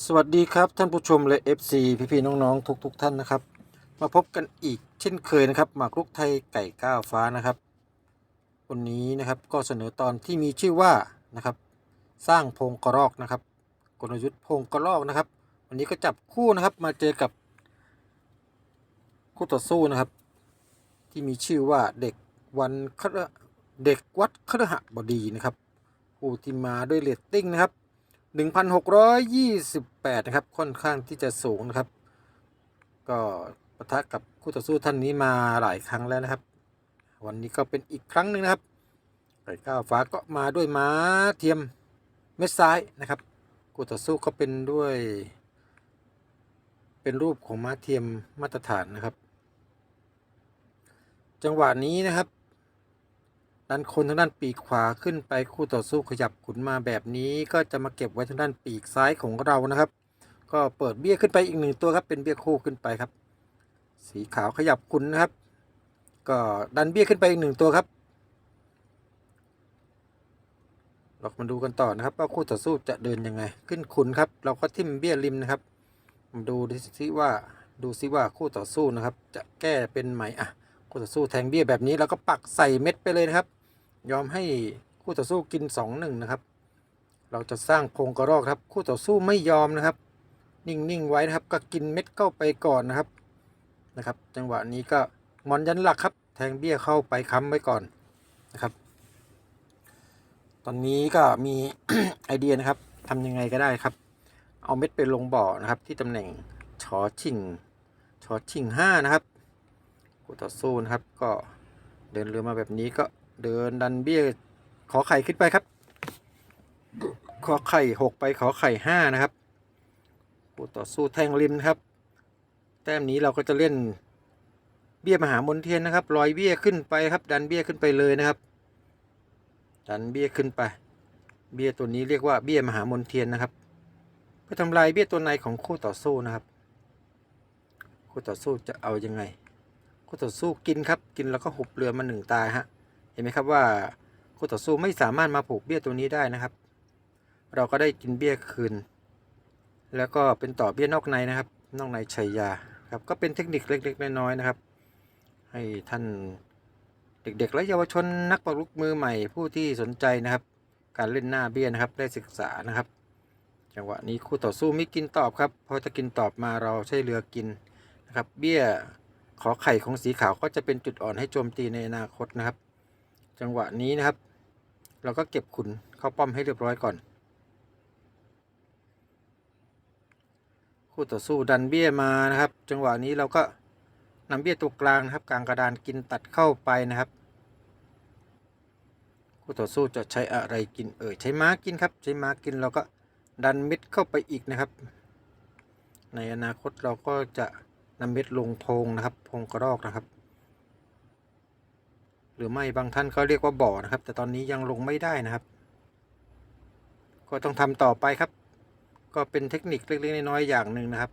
สวัสดีครับท่านผู้ชมและ FC พี่ๆน้องๆทุกๆทท่านนะครับ มาพบกันอีกเช่นเคยนะครับหมากรุกไทยไก่ก้าวฟ้านะครับ วันนี้นะครับก็เสนอตอนที่มีชื่อว่านะครับ สร้างพงกระรอกนะครับ กลยุทธ์พงกระรอกนะครับ วันนี้ก็จับคู่นะครับมาเจอกับ คู่ต่อสู้นะครับ ที่มีชื่อว่าเด็กวันครเด็กวัดครหบดีนะครับผู้ที่มาด้วยเรตติ้งนะครับ 1,628 นะครับ ค่อนข้างที่จะสูงนะครับ ก็ปะทะกับคู่ต่อสู้ท่านนี้มาหลายครั้งแล้วนะครับ วันนี้ก็เป็นอีกครั้งหนึ่งนะครับไก่ก้าวฟ้าก็มาด้วยม้าเทียมเม็ดซ้ายนะครับคู่ต่อสู้ก็เป็นด้วย เป็นรูปของม้าเทียมมาตรฐานนะครับ จังหวะนี้นะครับ ดันคนทางด้านปีกขวาขึ้นไปคู่ต่อสู้ขยับขุนมาแบบนี้ก็จะมาเก็บไว้ทางด้านปีกซ้ายของเรานะครับ ก็เปิดเบี้ยขึ้นไปอีกหนึ่งตัวครับเป็นเบี้ยคู่ขึ้นไปครับ สีขาวขยับขุนนะครับ ก็ดันเบี้ยขึ้นไปอีกหนึ่งตัวครับเรามาดูกันต่อนะครับว่าคู่ต่อสู้จะเดินยังไง ขึ้นขุนครับ เราก็ทิ่มเบี้ยริมนะครับ มาดูซิว่าดูซิว่าคู่ต่อสู้นะครับ จะแก้เป็นไหมอะคู่ต่อสู้แทงเบี้ยแบบนี้แล้วก็ปักใส่เม็ดไปเลยนะครับ ยอมให้คู่ต่อสู้กิน 2 1 นะครับ เราจะสร้างโพรงกระรอกครับ คู่ต่อสู้ไม่ยอมนะครับ นิ่ง ๆ ไว้นะครับ ก็กินเม็ดเข้าไปก่อนนะครับนะครับ จังหวะนี้ก็มอนยันหลักครับ แทงเบี้ยเข้าไปค้ำไว้ก่อนนะครับ ตอนนี้ก็มีไอเดียนะครับทำยังไงก็ได้ครับ เอาเม็ดไปลงบ่อนะครับ ที่ตำแหน่งชอชิงชอชิงห้านะครับคู่ต่อสู้นะครับ ก็เดินเรือมาแบบนี้ก็ เดินดันเบี้ยขอไข่ขึ้นไปครับ ขอไข่หกไปขอไข่ห้านะครับผู้ต่อสู้แทงริมนะครับ แต้มนี้เราก็จะเล่นเบี้ยมหามนเทียนนะครับลอยเบี้ยขึ้นไปครับ ดันเบี้ยขึ้นไปเลยนะครับ ดันเบี้ยขึ้นไป เบี้ยตัวนี้เรียกว่าเบี้ยมหามนเทียนนะครับเพื่อทำลายเบี้ยตัวในของคู่ต่อสู้นะครับ คู่ต่อสู้จะเอายังไง คู่ต่อสู้กินครับ กินแล้วก็หุบเรือมาหนึ่งตายฮะ เห็นไหมครับว่าคู่ต่อสู้ไม่สามารถมาผูกเบี้ยตัวนี้ได้นะครับ เราก็ได้กินเบี้ยคืน แล้วก็เป็นต่อเบี้ยนอกในนะครับ นอกในชัยยาครับก็เป็นเทคนิคเล็กๆน้อยๆนะครับ ให้ท่านเด็กๆและเยาวชนนักปลุกมือใหม่ผู้ที่สนใจนะครับ การเล่นหน้าเบี้ยนะครับได้ศึกษานะครับ จังหวะนี้คู่ต่อสู้ไม่กินตอบครับพอจะกินตอบมาเราใช้เรือกินนะครับ เบี้ยขอไข่ของสีขาวก็จะเป็นจุดอ่อนให้โจมตีในอนาคตนะครับ จังหวะนี้นะครับ เราก็เก็บขุนเข้าป้อมให้เรียบร้อยก่อน คู่ต่อสู้ดันเบี้ยมานะครับ จังหวะนี้เราก็นำเบี้ยตัวกลางนะครับกลางกระดานกินตัดเข้าไปนะครับ คู่ต่อสู้จะใช้อะไรกินเอ่ยใช้ม้ากินครับใช้ม้ากินเราก็ดันเม็ดเข้าไปอีกนะครับ ในอนาคตเราก็จะนำเม็ดลงโพงนะครับโพงกระรอกนะครับ หรือไม่บางท่านเขาเรียกว่าบ่อนะครับ แต่ตอนนี้ยังลงไม่ได้นะครับ ก็ต้องทำต่อไปครับ ก็เป็นเทคนิคเล็กๆน้อยๆอย่างหนึ่งนะครับ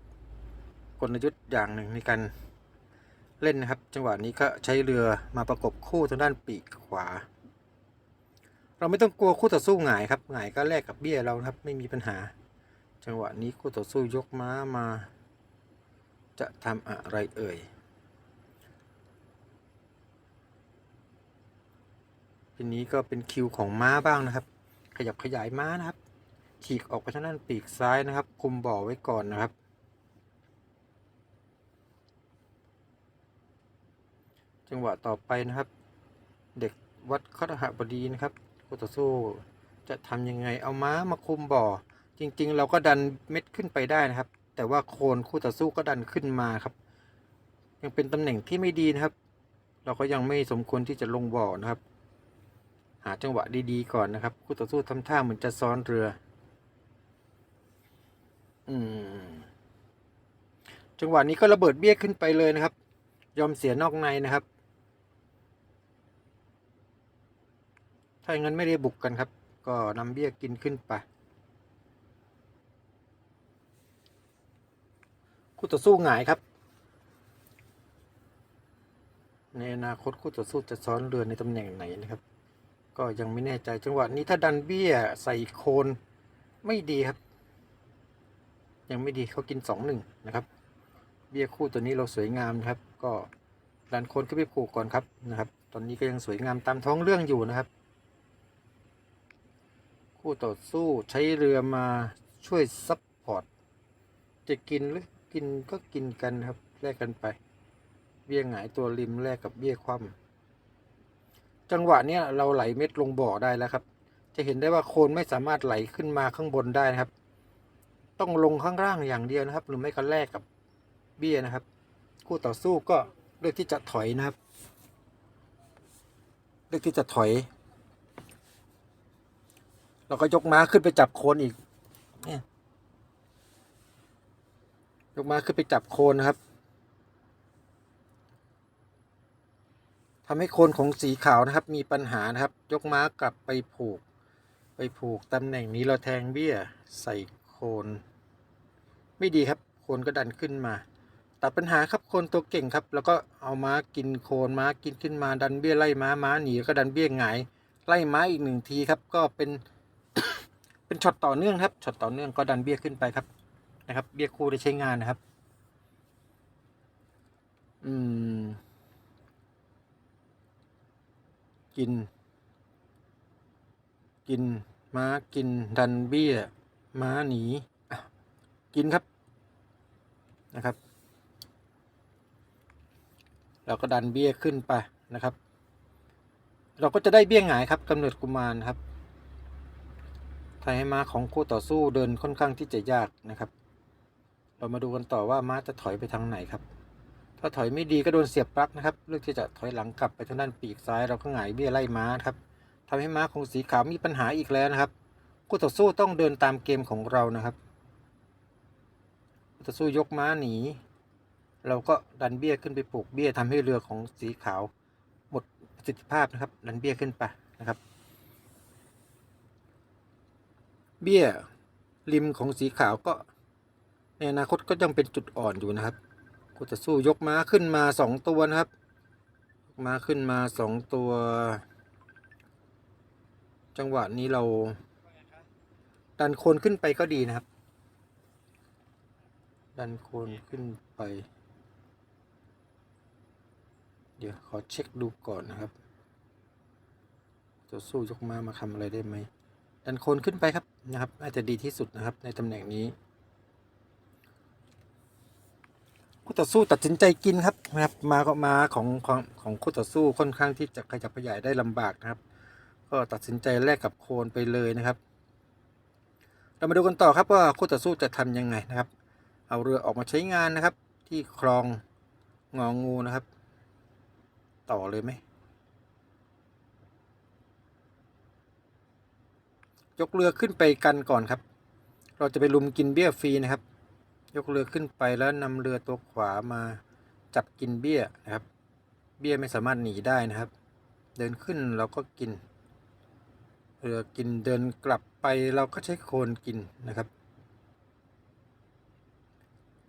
กลยุทธ์อย่างหนึ่งในการเล่นนะครับ จังหวะนี้ก็ใช้เรือมาประกบคู่ทางด้านปีกขวา เราไม่ต้องกลัวคู่ต่อสู้หงายครับหงายก็แลกกับเบี้ยเราครับ ไม่มีปัญหา จังหวะนี้คู่ต่อสู้ยกม้ามา จะทำอะไรเอ่ย ทีนี้ก็เป็นคิวของม้าบ้างนะครับ ขยับขยายม้านะครับ ฉีกออกไปทางด้านปีกซ้ายนะครับ คุมบ่อไว้ก่อนนะครับ จังหวะต่อไปนะครับ เด็กวัดครหบดีนะครับคู่ต่อสู้จะทำยังไงเอาม้ามาคุมบ่อ จริง ๆ เราก็ดันเม็ดขึ้นไปได้นะครับ แต่ว่าโคนคู่ต่อสู้ก็ดันขึ้นมาครับ ยังเป็นตำแหน่งที่ไม่ดีนะครับ เราก็ยังไม่สมควรที่จะลงบ่อนะครับ หาจังหวะดีๆก่อนนะครับ คู่ต่อสู้ทำท่าเหมือนจะซ้อนเรือ อืม จังหวะนี้ก็ระเบิดเบี้ยขึ้นไปเลยนะครับ ยอมเสียนอกในนะครับ ถ้าอย่างนั้นไม่ได้บุกกันครับ ก็นำเบี้ยกินขึ้นไป คู่ต่อสู้หงายครับในอนาคตคู่ต่อสู้จะซ้อนเรือในตำแหน่งไหนนะครับ ก็ยังไม่แน่ใจจังหวะนี้ถ้าดันเบี้ยใส่โคนไม่ดีครับ ยังไม่ดีเขากินสองหนึ่งนะครับ เบี้ยคู่ตัวนี้เราสวยงามนะครับ ก็ดันโคนขึ้นไปผูกก่อนครับนะครับ ตอนนี้ก็ยังสวยงามตามท้องเรื่องอยู่นะครับ คู่ต่อสู้ใช้เรือมาช่วยซัพพอร์ตจะกินหรือกินก็กินกันครับแลกกันไป เบี้ยหงายตัวริมแลกกับเบี้ยคว่ำ จังหวะเนี้ยเราไหลเม็ดลงบ่อได้แล้วครับ จะเห็นได้ว่าโคนไม่สามารถไหลขึ้นมาข้างบนได้นะครับ ต้องลงข้างล่างอย่างเดียวนะครับ หรือไม่ก็แลกกับเบี้ยนะครับ คู่ต่อสู้ก็เลือกที่จะถอยนะครับ เลือกที่จะถอย เราก็ยกม้าขึ้นไปจับโคนอีกยกม้าขึ้นไปจับโคนนะครับ ทำให้โคนของสีขาวนะครับ มีปัญหานะครับ ยกม้ากลับไปผูก ไปผูกตำแหน่งนี้เราแทงเบี้ยใส่โคน ไม่ดีครับโคนก็ดันขึ้นมาตัดปัญหาครับโคนตัวเก่งครับ แล้วก็เอาม้ากินโคนม้ากินขึ้นมาดันเบี้ยไล่ม้าม้าหนีก็ดันเบี้ยหงายไล่ม้าอีกหนึ่งทีครับ ก็เป็นเป็นช็อตต่อเนื่องครับช็อตต่อเนื่องก็ดันเบี้ยขึ้นไปครับนะครับ เบี้ยคู่ได้ใช้งานนะครับ อืม กิน กิน ม้ากิน ดันเบี้ย ม้าหนีกินครับนะครับ เราก็ดันเบี้ยขึ้นไปนะครับ เราก็จะได้เบี้ยหงายครับกำเนิดกุมารครับทำให้ม้าของคู่ต่อสู้เดินค่อนข้างที่จะยากนะครับ เรามาดูกันต่อว่าม้าจะถอยไปทางไหนครับ ถ้าถอยไม่ดีก็โดนเสียบปลั๊กนะครับ เลือกที่จะถอยหลังกลับไปทางด้านปีกซ้ายเราก็หงายเบี้ยไล่ม้าครับทำให้ม้าของสีขาวมีปัญหาอีกแล้วนะครับคู่ต่อสู้ต้องเดินตามเกมของเรานะครับคู่ต่อสู้ยกม้าหนี เราก็ดันเบี้ยขึ้นไปปลูกเบี้ยทำให้เรือของสีขาว หมดประสิทธิภาพนะครับ ดันเบี้ยขึ้นไปนะครับ เบี้ยริมของสีขาวก็ในอนาคตก็ยังเป็นจุดอ่อนอยู่นะครับ กูจะสู้ยกม้าขึ้นมาสองตัวนะครับม้าขึ้นมาสองตัว จังหวะนี้เรา ดันโคนขึ้นไปก็ดีนะครับ ดันโคนขึ้นไป เดี๋ยวขอเช็คดูก่อนนะครับจะสู้ยกม้ามาทำอะไรได้ไหมดันโคนขึ้นไปครับนะครับน่าจะดีที่สุดนะครับในตำแหน่งนี้ คู่ต่อสู้ตัดสินใจกินครับนะครับมาก็มาของของของคู่ต่อสู้ค่อนข้างที่จะขยับขยายได้ลำบากนะครับ ก็ตัดสินใจแลกกับโคนไปเลยนะครับ เรามาดูกันต่อครับว่าคู่ต่อสู้จะทำยังไงนะครับ เอาเรือออกมาใช้งานนะครับ ที่คลองงองงูนะครับ ต่อเลยไหมยกเรือขึ้นไปกันก่อนครับ เราจะไปลุมกินเบี้ยฟรีนะครับ ยกเรือขึ้นไปแล้วนำเรือตัวขวามาจับกินเบี้ยนะครับ เบี้ยไม่สามารถหนีได้นะครับ เดินขึ้นเราก็กิน เรือกินเดินกลับไปเราก็ใช้โคนกินนะครับ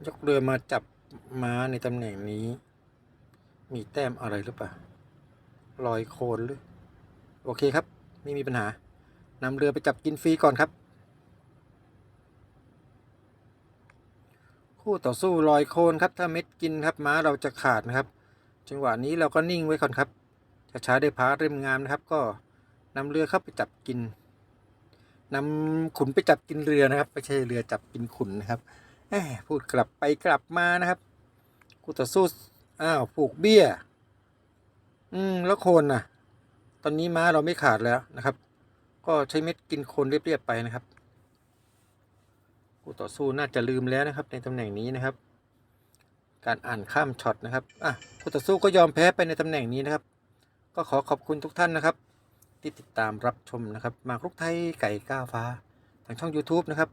ยกเรือมาจับม้าในตำแหน่งนี้ มีแต้มอะไรหรือเปล่าลอยโคนหรือ โอเคครับ ไม่มีปัญหานำเรือไปจับกินฟรีก่อนครับ คู่ต่อสู้ลอยโคนครับ ถ้าเม็ดกินครับม้าเราจะขาดนะครับ จังหวะนี้เราก็นิ่งไว้ก่อนครับช้าๆได้พาเริ่มงามนะครับ ก็นำเรือเข้าไปจับกินนำขุนไปจับกินเรือนะครับไม่ใช่เรือจับกินขุนนะครับพูดกลับไปกลับมานะครับคู่ต่อสู้อ้าวผูกเบี้ย อืมแล้วโคนน่ะ ตอนนี้ม้าเราไม่ขาดแล้วนะครับ ก็ใช้เม็ดกินโคนเรียบๆไปนะครับ คู่ต่อสู้น่าจะลืมแล้วนะครับ ในตำแหน่งนี้นะครับ การอ่านข้ามช็อตนะครับอะคู่ต่อสู้ก็ยอมแพ้ไปในตำแหน่งนี้นะครับ ก็ขอขอบคุณทุกท่านนะครับ ที่ติดตามรับชมนะครับ มาคลุกไทยไก่ก้าวฟ้า ทางช่อง YouTube นะครับ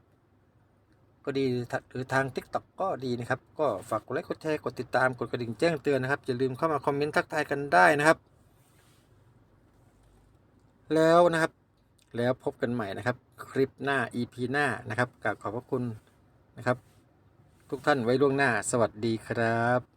ก็ดีหรือทาง TikTok ก็ดีนะครับ ก็ฝากกดไลค์กดแชร์กดติดตามกดกระดิ่งแจ้งเตือนนะครับอย่าลืมเข้ามาคอมเมนต์ทักทายกันได้นะครับ แล้วนะครับ แล้วพบกันใหม่นะครับ คลิปหน้า EP หน้านะครับกราบขอบพระคุณนะครับ ทุกท่านไว้ล่วงหน้า สวัสดีครับ